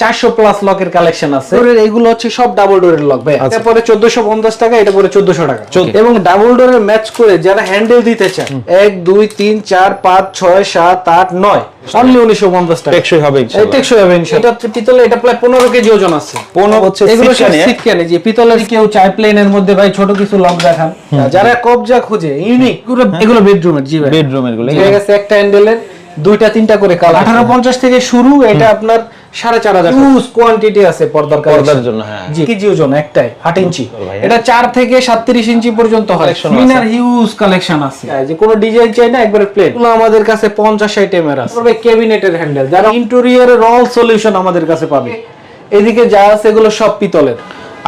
চারশো প্লাস লকের কালেকশন আছে। ডোরের এইগুলো হচ্ছে সব ডাবল ডোরের লক ভাই। এটা পরে চোদ্দশো পঞ্চাশ টাকা এটা পরে চোদ্দশো টাকা। এবং ডাবল ডোরের ম্যাচ করে যারা হ্যান্ডেল দিতে চান এক দুই তিন চার পাঁচ ছয় সাত আট নয় অনলি উনিশশো পঞ্চাশ টাকা। টেকসই হবে টেকসই হবে এটা পিতলে এটা প্রায় পনেরো কেজি ওজন আছে। পনেরো হচ্ছে এগুলো সব সিটকানি? সিটকানি যে পিতলের কেউ চায় প্লেনের মধ্যে ভাই ছোট কিছু লক দেখান। যারা কবজা খুঁজে ইউনিক এগুলো বেডরুমের জি ভাই। বেডরুমেরগুলো গেছে একটা হ্যান্ডেলের দুইটা তিনটা করে কালার আঠারো পঞ্চাশ থেকে শুরু এটা আপনার সাড়ে চার হাজার ইউজ কোয়ান্টিটি আছে পর্দার পর্দার জন্য হ্যাঁ। কেজি ওজন একটাই আট ইঞ্চি। এটা চার থেকে সাতত্রিশ ইঞ্চি পর্যন্ত হয়। মিনার হিউজ কালেকশন আছে। হ্যাঁ, যে কোনো ডিজাইন চাই না একবারে প্লেন এগুলো আমাদের কাছে পঞ্চাশ আইটেমের আছে। ক্যাবিনেটের হ্যান্ডেল যারা অল সলিউশন আমাদের কাছে পাবে। এদিকে যা আছে এগুলো সব পিতলের।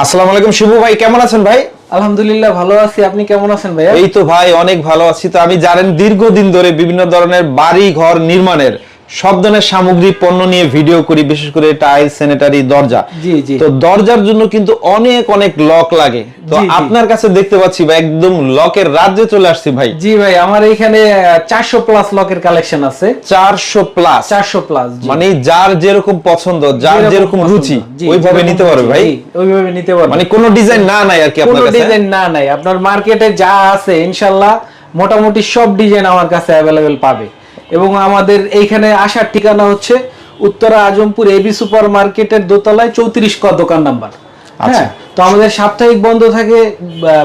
আসসালামু আলাইকুম শিবু ভাই কেমন আছেন ভাই? আলহামদুলিল্লাহ ভালো আছি। আপনি কেমন আছেন ভাইয়া? এই তো ভাই অনেক ভালো আছি। তো আমি জানেন দীর্ঘদিন ধরে বিভিন্ন ধরনের বাড়ি ঘর নির্মাণের সব ধরনের সামগ্রী পণ্য নিয়ে ভিডিও করি বিশেষ করে টাইল স্যানিটারি দরজা। তো দরজার জন্য কিন্তু অনেক অনেক লক লাগে। তো। আপনার কাছে দেখতে পাচ্ছি ভাই একদম লকের রাজ্যে চলে আসছি ভাই। জি ভাই আমার এখানে চারশো প্লাস লকের কালেকশন আছে। চারশো প্লাস চারশো প্লাস মানে যার যেরকম পছন্দ যার যেরকম রুচি ওইভাবে নিতে পারবে ভাই। ওইভাবে নিতে পারবে। মানে কোনো ডিজাইন না নাই আর কি আপনার কাছে। ডিজাইন না নাই। আপনার মার্কেটে যা আছে ইনশাল্লাহ মোটামুটি সব ডিজাইন আমার কাছে অ্যাভেলেবেল পাবে। এবং আমাদের এইখানে আসার ঠিকানা হচ্ছে উত্তরা আজমপুর এবি সুপার মার্কেটের দোতলায় চৌত্রিশ ক দোকান নাম্বার। আচ্ছা। হ্যাঁ তো আমাদের সাপ্তাহিক বন্ধ থাকে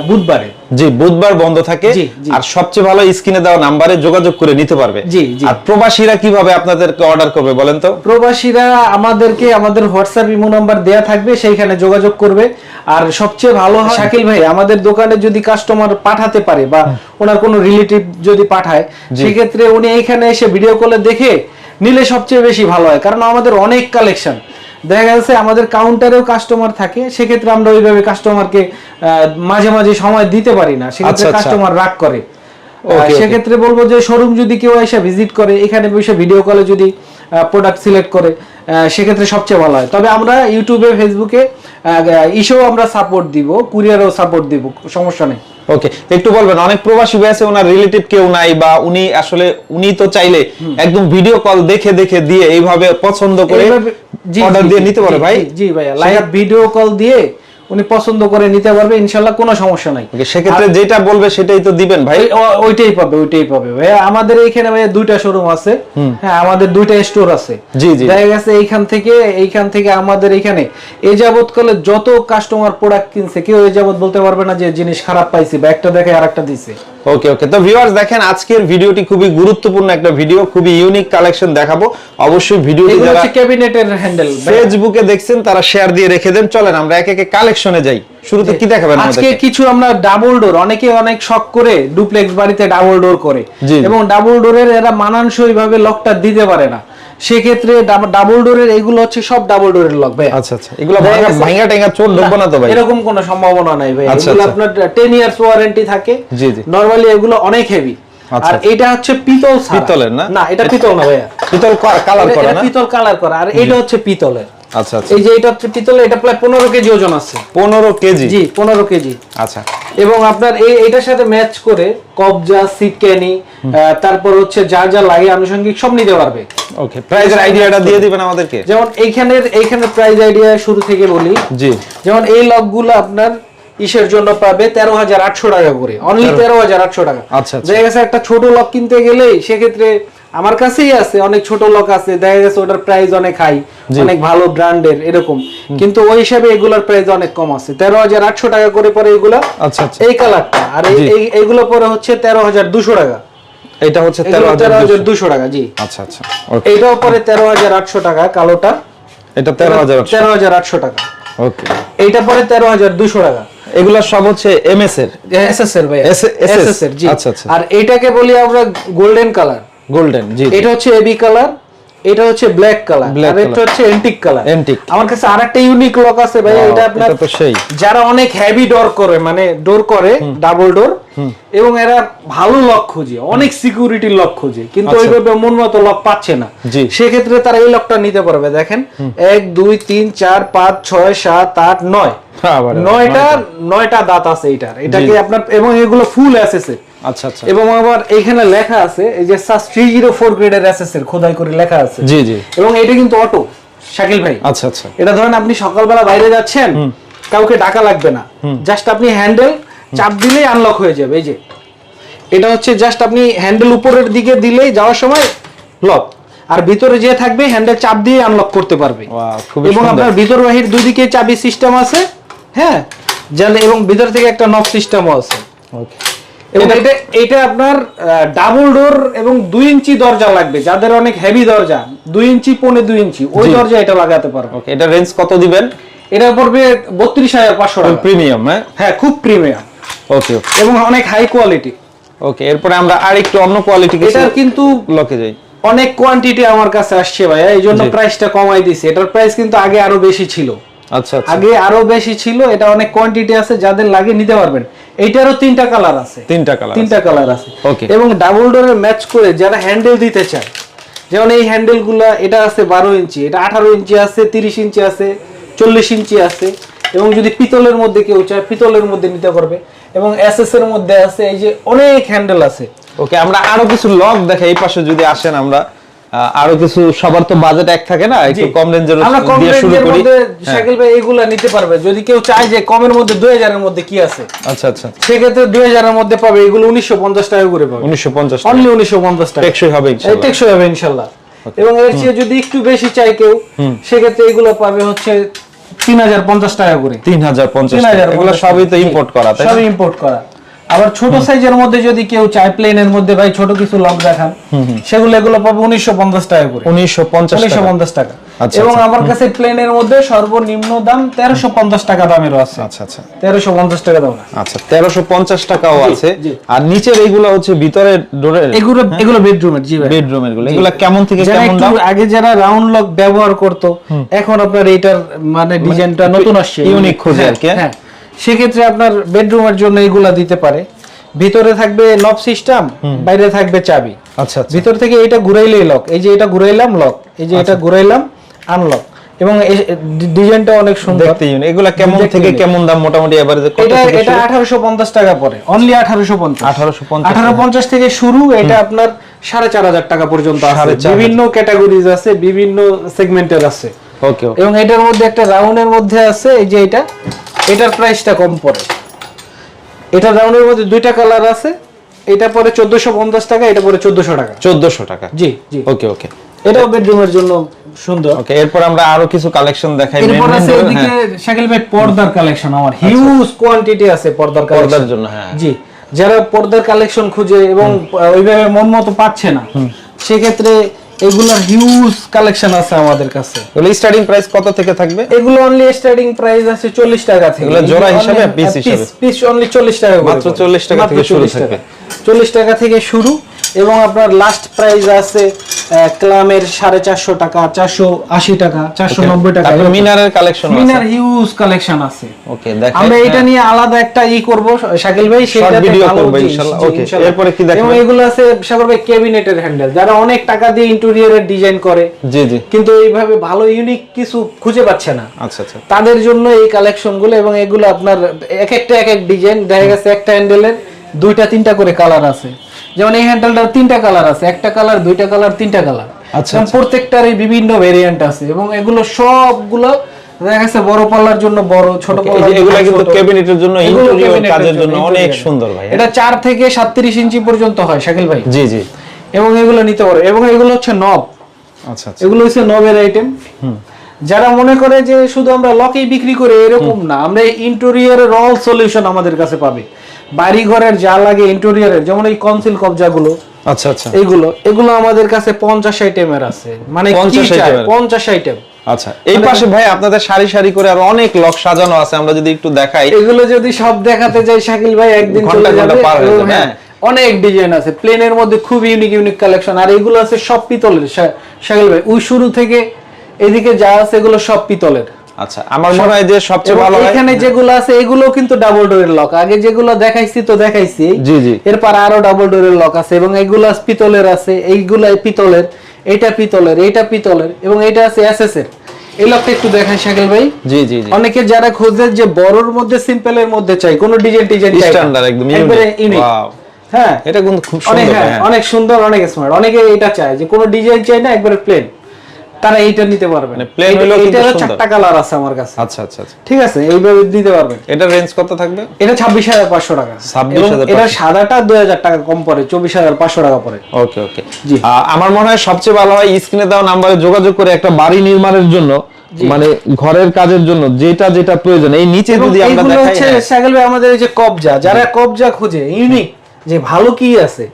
বুধবারে। জি বুধবার বন্ধ থাকে। আর সবচেয়ে ভালো স্ক্রিনে দেওয়া নাম্বারে যোগাযোগ করে নিতে পারবে। জি। আর প্রবাসীরা কীভাবে আপনাদেরকে অর্ডার করবে বলেন তো? প্রবাসীরা আমাদেরকে আমাদের হোয়াটসঅ্যাপ ইমো নাম্বার দেয়া থাকবে সেইখানে যোগাযোগ করবে। আর সবচেয়ে ভালো হয় শাকিল ভাই। আমাদের দোকানে যদি কাস্টমার পাঠাতে পারে বা ওনার কোনো রিলেটিভ যদি পাঠায় সেক্ষেত্রে উনি এইখানে এসে ভিডিও কলে দেখে নিলে সবচেয়ে বেশি ভালো হয়। কারণ আমাদের অনেক কালেকশন দেখা যাচ্ছে আমাদের কাউন্টারেও কাস্টমার থাকে সেক্ষেত্রে আমরা ওইভাবে কাস্টমারকে মাঝে মাঝে সময় দিতে পারি না সেক্ষেত্রে আচ্ছা, আচ্ছা। কাস্টমার রাগ করে. সেক্ষেত্রে বলব যে শোরুম যদি কেউ এসে ভিজিট করে এখানে বসে ভিডিও কলে যদি প্রোডাক্ট সিলেক্ট করে সেক্ষেত্রে সবচেয়ে ভালো হয় তবে আমরা ইউটিউবে ফেসবুকে ইসেও আমরা সাপোর্ট দিব কুরিয়ারও সাপোর্ট দিব সমস্যা নেই ওকে একটু বলবেন অনেক প্রবাসী হয়েছে আছে ওনার রিলেটিভ কেউ নাই বা উনি আসলে উনি তো চাইলে একদম ভিডিও কল দেখে দেখে দিয়ে এইভাবে পছন্দ করে অর্ডার দিয়ে নিতে পারে ভাই। জি, জি ভাইয়া লাইভ ভিডিও কল দিয়ে উনি পছন্দ করে নিতে পারবে ইনশাল্লাহ কোনো সমস্যা নাই। সেক্ষেত্রে যেটা বলবে সেটাই তো দিবেন ভাই। ওইটাই পাবে ওইটাই পাবে। ভাইয়া আমাদের এইখানে ভাইয়া দুইটা শোরুম আছে। হ্যাঁ আমাদের দুইটা স্টোর আছে। জি, জি। দেখা গেছে এইখান থেকে এইখান থেকে আমাদের এখানে এ যাবত করলে যত কাস্টমার প্রোডাক্ট কিনছে কেউ এ যাবত বলতে পারবে না যে জিনিস খারাপ পাইছে বা একটা দেখে আর একটা দিছে। ওকে ওকে তো ভিউয়ার্স দেখেন আজকের ভিডিওটি খুবই গুরুত্বপূর্ণ একটা ভিডিও খুবই ইউনিক কালেকশন দেখাবো। অবশ্যই ভিডিওটি যারা ক্যাবিনেটের হ্যান্ডেল ফেসবুকে দেখছেন তারা শেয়ার দিয়ে রেখে দেন। চলেন আমরা এক একে কালেকশনে যাই। শুরুতে কি দেখাবেন আজকে কিছু আমরা ডাবল ডোর অনেকে অনেক শখ করে ডুপ্লেক্স বাড়িতে ডাবল ডোর করে। এবং ডাবল ডোরের এরা মানানসই ভাবে লকটা দিতে পারে না। সেক্ষেত্রে ডাবল ডোরের এগুলো হচ্ছে সব ডাবল ডোরের লক ভাই আচ্ছা আচ্ছা। এগুলো ভাঙা টেঙ্গা চোর ঢুকবো না তো ভাই এরকম কোনো সম্ভাবনা নাই ভাই আচ্ছা, এগুলো আচ্ছা। আপনার 10 ইয়ার্স ওয়ারেন্টি থাকে। জি, জি। নরমালি এগুলো অনেক হেভি আচ্ছা, আর। এটা হচ্ছে পিতল। পিতলের না? না এটা পিতল না ভাইয়া। পিতল কালার করা না? পিতল কালার করা। আর এটা হচ্ছে পিতলের। আচ্ছা আচ্ছা। এই যে এটা পিতলের এটা প্রায় পনেরো কেজি ওজন আছে। পনেরো কেজি? জি পনেরো কেজি। আচ্ছা। এবং আপনার এই এটার সাথে ম্যাচ করে কবজা সিটক্যানি তারপর হচ্ছে যা যা লাগে আনুষঙ্গিক সব নিতে পারবে। ওকে প্রাইজের আইডিয়াটা দিয়ে দিবেন আমাদেরকে? যেমন এইখানের এইখানের প্রাইস আইডিয়া শুরু থেকে বলি। জি। যেমন এই লকগুলো আপনার ইসের জন্য পাবে তেরো হাজার আটশো টাকা করে। অনলি তেরো হাজার আটশো টাকা। আচ্ছা, আচ্ছা। দেখা গেছে একটা ছোট লক কিনতে গেলেই সেক্ষেত্রে আমার কাছেই আছে অনেক ছোট লোক আছে দেখা গেছে ওটার প্রাইস অনেক হাই অনেক ভালো ব্র্যান্ডের এরকম। কিন্তু ওই হিসাবে এগুলোর প্রাইস অনেক কম আছে। তেরো হাজার আটশো টাকা করে পরে এগুলা আচ্ছা আচ্ছা। এই কালারটা আর এইগুলো পরে হচ্ছে তেরো হাজার দুশো টাকা। এটা হচ্ছে তেরো হাজার দুশো। টাকা জি। আচ্ছা আচ্ছা। ওকে এইটাও পরে তেরো হাজার আটশো টাকা কালোটা। এটা তেরো হাজার তেরো হাজার আটশো টাকা। ওকে এইটা পরে তেরো হাজার দুশো টাকা। এগুলো সব হচ্ছে এমএস এর? এসএসএর ভাই SS এসএসএর জি। আচ্ছা, আচ্ছা। আর এটাকে বলি আমরা গোল্ডেন কালার গোল্ডেন জি। এটা হচ্ছে এবি কালার এটা হচ্ছে ব্ল্যাক কালার আর এটা হচ্ছে এন্টিক কালার Antique। আমার কাছে আরেকটা ইউনিক লক আছে ভাই এটা আপনার সেই। যারা অনেক হেভি ডোর করে মানে ডোর করে ডাবল ডোর এবং এরা ভালো লক খুঁজে অনেক সিকিউরিটি লক খুঁজে কিন্তু আচ্ছা। ওইভাবে মন মতো লক পাচ্ছে না। জি। সেক্ষেত্রে তারা এই লকটা নিতে পারবে দেখেন। এক দুই তিন চার পাঁচ ছয় সাত আট নয়। নয়টা। নয়টা দাঁত আছে এটার। এটাকে আপনার এবং এগুলো ফুল এসএসএ আচ্ছা আচ্ছা। এবং আবার এখানে লেখা আছে এই যে সাস থ্রি জিরো ফোর গ্রেডের এসএস এর খোদাই করে লেখা আছে। জি জি। এবং এটা কিন্তু অটো শাকিল ভাই। আচ্ছা আচ্ছা। এটা ধরেন আপনি সকালবেলা বাইরে যাচ্ছেন কাউকে ডাকা লাগবে না। জাস্ট আপনি হ্যান্ডেল চাপ দিলেই আনলক হয়ে যাবে এই যে। এটা হচ্ছে জাস্ট আপনি হ্যান্ডেল উপরের দিকে দিলেই যাওয়ার সময় লক আর ভিতরে যে থাকবে হ্যান্ডেল চাপ দিয়ে আনলক করতে পারবে। এবং আপনার ভিতর বাহির দুই দিকে চাবি সিস্টেম আছে হ্যাঁ? এবং ভিতর থেকে একটা নব সিস্টেমও আছে। ওকে এবং এটা এটা আপনার ডাবল ডোর এবং দুই ইঞ্চি দরজা লাগবে। যাদের অনেক হেভি দরজা দুই ইঞ্চি পৌনে দুই ইঞ্চি ওই দরজা এটা লাগাতে পারব এটা রেঞ্জ কত দিবেন? এটা পড়বে বত্রিশ হাজার পাঁচশো টাকা। প্রিমিয়াম হ্যাঁ? হ্যাঁ খুব প্রিমিয়াম ওকে এবং অনেক হাই কোয়ালিটি ওকে এরপরে আমরা আর একটু অন্য কোয়ালিটি এটার কিন্তু লকে যাই। অনেক কোয়ান্টিটি আমার কাছে আসছে ভাইয়া এই জন্য। প্রাইসটা কমাই দিছি। এটার প্রাইস কিন্তু আগে আরও বেশি ছিল। আচ্ছা আচ্ছা। আগে আরও বেশি ছিল এটা অনেক কোয়ান্টিটি আছে যাদের লাগে নিতে পারবেন। এইটারও তিনটা কালার আছে। তিনটা কালার তিনটা কালার আছে। Okay. এবং ডাবল ডোরের ম্যাচ করে যারা হ্যান্ডেল দিতে চায় যেমন এই হ্যান্ডেলগুলা এটা আছে বারো ইঞ্চি এটা আঠারো ইঞ্চি আছে তিরিশ ইঞ্চি আছে চল্লিশ ইঞ্চি আছে এবং যদি পিতলের মধ্যে কেউ চায় পিতলের মধ্যে নিতে পারবে। এবং এসএস এর মধ্যে আছে এই যে অনেক হ্যান্ডেল আছে। ওকে আমরা আরও কিছু লক দেখে এই পাশে যদি আসেন আমরা। আরও কিছু সবার তো বাজেট এক থাকে না একটু কম রেঞ্জের আমরা কম দিয়ে শুরু রেঞ্জের করি। মধ্যে হ্যাঁ। শাকিল ভাই এগুলা নিতে পারবে। যদি কেউ চায় যে কমের মধ্যে দুই হাজারের মধ্যে কি আছে? আচ্ছা আচ্ছা। সেক্ষেত্রে দুই হাজারের মধ্যে পাবে এগুলো উনিশশো পঞ্চাশ টাকা করে পাবে। উনিশশো পঞ্চাশ অনলি উনিশশো পঞ্চাশ টাকা। টেকসই হবে ইনশাআল্লাহ। টেকসই হবে ইনশাল্লাহ। এবং এর চেয়ে যদি একটু বেশি চাই কেউ সেক্ষেত্রে এগুলো পাবে হচ্ছে তিন হাজার পঞ্চাশ টাকা করে। তিন হাজার পঞ্চাশ তিন হাজার এগুলো সবই তো ইম্পোর্ট করা তাই? সবই ইম্পোর্ট করা। আবার ছোট সাইজের মধ্যে যদি কেউ চায় প্লেনের মধ্যে ভাই ছোট কিছু লক দেখান সেগুলো এগুলো পাবে উনিশশো পঞ্চাশ টাকা করে। উনিশশো পঞ্চাশ উনিশশো টাকা। পঞ্চাশ টাকা। আচ্ছা, এবং আচ্ছা। আমার কাছে প্লেনের মধ্যে সর্বনিম্ন দাম তেরোশো পঞ্চাশ টাকা দামেরও আছে। আচ্ছা আচ্ছা। তেরোশো পঞ্চাশ টাকা দাম আচ্ছা তেরোশো পঞ্চাশ টাকাও আছে। আর নিচের এইগুলো হচ্ছে ভিতরের ডোরের? এগুলো এগুলো বেডরুমের জি ভাই। বেডরুমেরগুলো এগুলো কেমন থেকে কেমন দাম? আগে যারা রাউন্ড লক ব্যবহার করতো এখন আপনার এটার মানে ডিজাইনটা নতুন আসছে। ইউনিক খোঁজে আর কি, হ্যাঁ? সেক্ষেত্রে আপনার বেডরুমের জন্য এগুলা দিতে পারে। ভিতরে থাকবে নব সিস্টেম বাইরে থাকবে চাবি। আচ্ছা আচ্ছা। ভিতর থেকে এটা ঘুরাইলেই লক এই যে এটা ঘুরাইলাম লক এই যে এটা ঘুরাইলাম আনলক এবং ডিজাইনটা অনেক সুন্দর। দেখতে unique। এগুলা কেমন থেকে কেমন দাম মোটামুটি এভারেজে কত এটা থেকে এটা শুরু? আঠারোশো পঞ্চাশ টাকা পড়ে। অনলি আঠারোশো পঞ্চাশ। 1850 আঠারো পঞ্চাশ থেকে শুরু এটা আপনার সাড়ে চার হাজার টাকা পর্যন্ত আছে। বিভিন্ন ক্যাটাগরিজ আছে বিভিন্ন সেগমেন্টের আছে। ওকে ওকে এবং এটার মধ্যে একটা রাউন্ডের মধ্যে আছে এই যে এটা। এটার প্রাইসটা কম পড়ে। এটা রাউন্ডের মধ্যে দুইটা কালার আছে এটা পরে চোদ্দশো পঞ্চাশ টাকা এটা পরে চোদ্দশো টাকা। চোদ্দশো টাকা। জি জি। ওকে ওকে এটাও বেডরুমের জন্য সুন্দর। ওকে এরপর আমরা আরও কিছু কালেকশন দেখাই। এরপর আছে এদিকে হ্যাঁ, শাকিল ভাই পর্দার কালেকশন আমার হিউজ কোয়ান্টিটি আছে পর্দার পর্দার কালেকশন জন্য হ্যাঁ। জি যারা পর্দার কালেকশন খুঁজে এবং ওইভাবে মন মতো পাচ্ছে না সেক্ষেত্রে এগুলোর হিউজ কালেকশন আছে আমাদের কাছে এগুলো স্টার্টিং প্রাইস কত থেকে থাকবে এগুলো অনলি স্টার্টিং প্রাইস আছে চল্লিশ টাকা থেকে এগুলো জোড়া হিসাবে, পিস হিসাবে? পিস অনলি চল্লিশ টাকা মাত্র পড়ে। 40 টাকা থেকে শুরু 40 টাকা। থাকবে। চল্লিশ টাকা থেকে শুরু এবং আপনার লাস্ট প্রাইস আছে ক্লামের সাড়ে চারশো টাকা চারশো আশি টাকা চারশো নব্বই টাকা মিনারের কালেকশন মিনার হিউজ কালেকশন আছে। ওকে আমরা এটা হ্যাঁ। নিয়ে আলাদা একটা ই করব শাকিল ভাই video ভালো করব Okay, ইনশাল্লাহ। এরপরে কি দেখাবেন? এবং এগুলো আছে সাগর ভাই ক্যাবিনেটের হ্যান্ডেল যারা অনেক টাকা দিয়ে ইন্টেরিয়রের ডিজাইন করে জি জি। কিন্তু এইভাবে ভালো ইউনিক কিছু খুঁজে পাচ্ছে না। আচ্ছা আচ্ছা। তাদের জন্য এই কালেকশনগুলো এবং এগুলো আপনার এক একটা এক এক ডিজাইন দেখা গেছে একটা হ্যান্ডেলের দুইটা তিনটা করে কালার আছে। যেমন এই হ্যান্ডেলটার তিনটা কালার আছে একটা কালার দুইটা কালার তিনটা কালার আচ্ছা, এবং প্রত্যেকটারই বিভিন্ন ভেরিয়েন্ট আছে এবং এগুলো সবগুলো দেখা গেছে বড় পাল্লার জন্য বড় ছোট পাল্লার যে কিন্তু ক্যাবিনেটের জন্য ইন্টেরিয়র কাজের জন্য অনেক সুন্দর ভাই? এটা চার থেকে সাতত্রিশ ইঞ্চি পর্যন্ত হয় শাকিল ভাই। জি জি। এবং এগুলো নিতে পারো। এবং এগুলো হচ্ছে নব আচ্ছা আচ্ছা। এগুলো হচ্ছে নবের আইটেম যারা মনে করে যে শুধু আমরা লকেই বিক্রি করে এরকম না। আমরা ইন্টেরিয়রের অল সলিউশন আমাদের কাছে পাবে। বাড়ি ঘরের যা লাগে ইন্টেরিয়রের যেমন এই কনসিল কবজাগুলো আচ্ছা আচ্ছা। এইগুলো এগুলো আমাদের কাছে পঞ্চাশ আইটেমের আছে। মানে 50 item-এর? পঞ্চাশ আইটেম আচ্ছা এই মানে- পাশে ভাই আপনাদের সারি সারি করে আর অনেক লক সাজানো আছে আমরা যদি একটু দেখাই। এগুলো যদি সব দেখাতে যাই শাকিল ভাই একদিন ঘণ্টা চলে ঘণ্টা যাবে। পার হয়ে যাবে, হ্যাঁ, অনেক ডিজাইন আছে প্লেনের মধ্যে খুব ইউনিক ইউনিক কালেকশন আর এগুলো আছে সব পিতলের শাকিল ভাই ওই শুরু থেকে এদিকে যা আছে এগুলো সব পিতলের। আচ্ছা আমার মনে হয় যে সবচেয়ে ভালো এখানে যেগুলো আছে এগুলো কিন্তু ডাবল ডোরের লক আগে যেগুলো দেখাইছি তো দেখাইছি। জি, জি। এরপর আরও ডাবল ডোরের লক আছে এবং এগুলো পিতলের আছে। এইগুলা পিতলের এটা পিতলের এটা পিতলের এবং এটা আছে এসএস এর এই লকটা একটু দেখাই শাকিল ভাই। জি জি অনেকে যারা খোঁজে যে বড়র মধ্যে সিম্পলের মধ্যে চাই কোনো ডিজাইন ডিজাইন চাই Standard একদম। Wow। হ্যাঁ। এটা কিন্তু খুব অনেক সুন্দর হ্যাঁ হ্যাঁ। অনেক সুন্দর অনেক স্মার্ট অনেকে এটা চায় যে কোনো ডিজাইন চাই না একবারে প্লেন তারা এইটা নিতে পারবেন মানে plain হলেও কিন্তু। চারটা কালার আছে আমার কাছে। আচ্ছা আচ্ছা আচ্ছা। ঠিক আছে এইভাবে দিতে পারবেন। এটার রেঞ্জ কত থাকবে? এটা ছাব্বিশ হাজার পাঁচশো টাকা। 26,500 এটা সাদাটা দুই হাজার টাকা কম পড়ে চব্বিশ হাজার পাঁচশো টাকা পড়ে। ওকে ওকে জি। আমার মনে হয় সবচেয়ে ভালো হয় স্ক্রিনে দেওয়া নাম্বারে যোগাযোগ করে একটা বাড়ি নির্মাণের জন্য মানে ঘরের কাজের জন্য যেটা যেটা প্রয়োজন। এই নিচে যদি আমরা দেখাই হচ্ছে হ্যাঁ। সাইকেল ভাই আমাদের এই যে কবজা যারা কবজা খুঁজে ইউনিক যে ভালো কি আছে?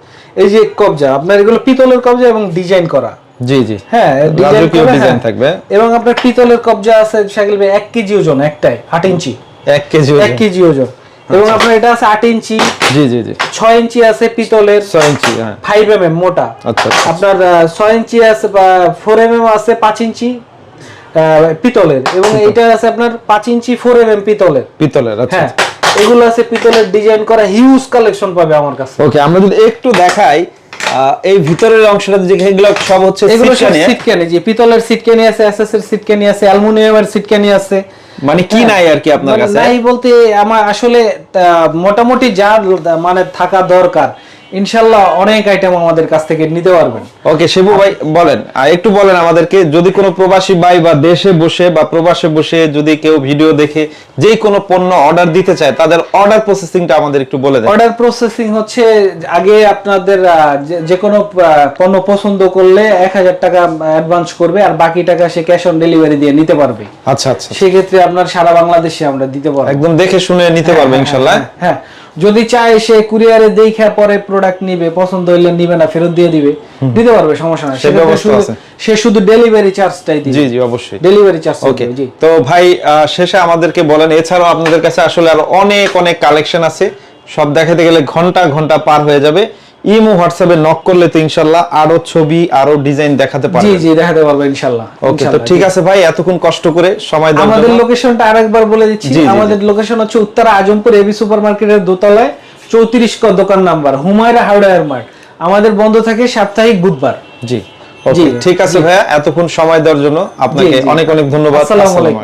এই যে কবজা আপনার এগুলো পিতলের কবজা এবং ডিজাইন করা। জি জি। হ্যাঁ ডিজাইন হ্যাঁ। থাকবে। এবং আপনার পিতলের কবজা আছে ভাই কেজি ওজন একটাই ইঞ্চি। কেজি ওজন। এবং আপনার এটা আছে আট ইঞ্চি। জি জি জি। ছয় ইঞ্চি আছে পিতলের। ইঞ্চি হ্যাঁ। এম মোটা। আচ্ছা আচ্ছা। আপনার ইঞ্চি আছে বা ফোর এম এম আছে পাঁচ ইঞ্চি পিতলের। এবং এইটা আছে আপনার পাঁচ ইঞ্চি ফোর এম এম পিতলের। পিতলের আচ্ছা হ্যাঁ। এগুলো আছে পিতলের ডিজাইন করা হিউজ কালেকশন পাবে আমার কাছে। ওকে আমরা যদি একটু দেখাই এই ভিতরের অংশটা যেগুলো সব হচ্ছে এগুলো সিটকানি, যে পিতলের সিটকানি আছে এসএস এর সিটকানি আছে অ্যালুমিনিয়ামের সিটকানি আছে। মানে কি নাই আর কি আপনার মানে কাছে? নাই বলতে আমার আসলে আহ, মোটামুটি যা মানে থাকা দরকার। ইনশাল্লাহ অনেক আইটেম আমাদের কাছ থেকে নিতে পারবেন। ওকে শিবু ভাই বলেন। আর একটু বলেন আমাদেরকে যদি কোনো প্রবাসী ভাই বা দেশে বসে বা প্রবাসে বসে যদি কেউ ভিডিও দেখে যে কোনো পণ্য অর্ডার দিতে চায় তাদের অর্ডার প্রসেসিংটা আমাদের একটু বলে দেন। অর্ডার প্রসেসিং হচ্ছে আগে আপনাদের যে- কোনো পণ্য পছন্দ করলে এক হাজার টাকা অ্যাডভান্স করবে আর বাকি টাকা সে ক্যাশ অন ডেলিভারি দিয়ে নিতে পারবে। আচ্ছা আচ্ছা। সেক্ষেত্রে আপনার সারা বাংলাদেশে আমরা দিতে পারব। একদম দেখে শুনে নিতে পারবে ইনশাল্লাহ। হ্যাঁ, হ্যাঁ। যদি চায় সে কুরিয়ারে দেখে পরে প্রোডাক্ট নিবে পছন্দ হইলে নিবে না ফেরত দিয়ে দিবে দিতে পারবে সমস্যা নাই। সে ব্যবস্থা শুধু- আছে। সে শুধু ডেলিভারি চার্জটাই দিবে। জি জি অবশ্যই। ডেলিভারি চার্জ ওকে জি। তো ভাই শেষে আমাদেরকে বলেন এছাড়াও আপনাদের কাছে আসলে আর অনেক অনেক কালেকশন আছে। সব দেখাতে গেলে ঘণ্টা ঘণ্টা পার হয়ে যাবে। ইমো হোয়াটসঅ্যাপে নক করলে তো ইনশাল্লাহ আরও ছবি আরও ডিজাইন দেখাতে জি পারবেন। জি দেখাতে পারব ইনশাল্লাহ ওকে তো ঠিক আছে ভাই এতক্ষণ কষ্ট করে সময় দেওয়ার আমাদের লোকেশনটা আরেকবার বলে দিচ্ছি। জি, জি, জি। আমাদের লোকেশন হচ্ছে উত্তরা আজমপুর এবি সুপার মার্কেটের দোতলায় চৌত্রিশ ক দোকান নাম্বার হুমায়রা হাওড়ায়ার মার্ট আমাদের বন্ধ থাকে সাপ্তাহিক বুধবার। জি জি, ঠিক আছে ভাইয়া এতক্ষণ সময় দেওয়ার জন্য আপনাকে জি, জি। অনেক অনেক ধন্যবাদ। আসসালামু আলাইকুম।